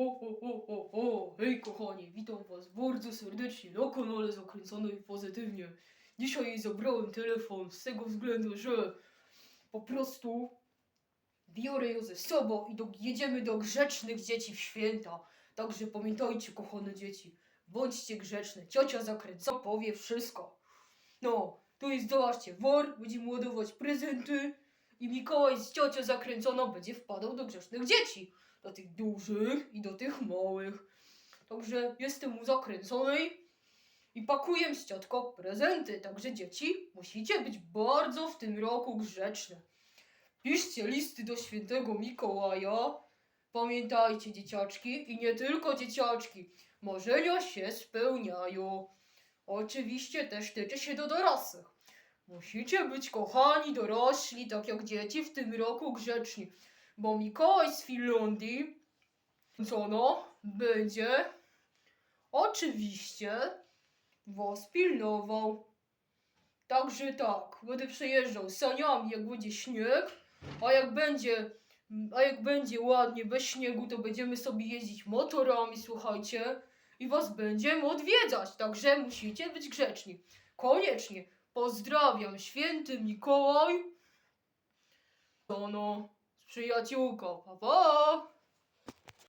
Ho, ho, ho, ho, ho. Hej kochani, witam was bardzo serdecznie na kanale Zakręconej Pozytywnie. Dzisiaj zabrałem telefon z tego względu, że po prostu biorę ją ze sobą i do, jedziemy do grzecznych dzieci w święta. Także pamiętajcie, kochane dzieci, bądźcie grzeczne. Ciocia zakręca powie wszystko. No, tu jest, zobaczcie, wor, będziemy ładować prezenty i Mikołaj z ciocią zakręconą będzie wpadał do grzecznych dzieci do tych dużych i do tych małych. Także jestem u zakręconej i pakuję z ciotką prezenty. Także dzieci, musicie być bardzo w tym roku grzeczne. Piszcie listy do świętego Mikołaja. Pamiętajcie, dzieciaczki, i nie tylko dzieciaczki, marzenia się spełniają. Oczywiście też tyczy się do dorosłych. Musicie być kochani dorośli, tak jak dzieci w tym roku grzeczni bo Mikołaj z Finlandii, co no, będzie oczywiście was pilnował. Także tak, będę przejeżdżał saniami, jak będzie śnieg, a jak będzie, a jak będzie ładnie bez śniegu, to będziemy sobie jeździć motorami, słuchajcie, i was będziemy odwiedzać, także musicie być grzeczni. Koniecznie. Pozdrawiam, święty Mikołaj. To no, z przyjaciółką. Pa, pa!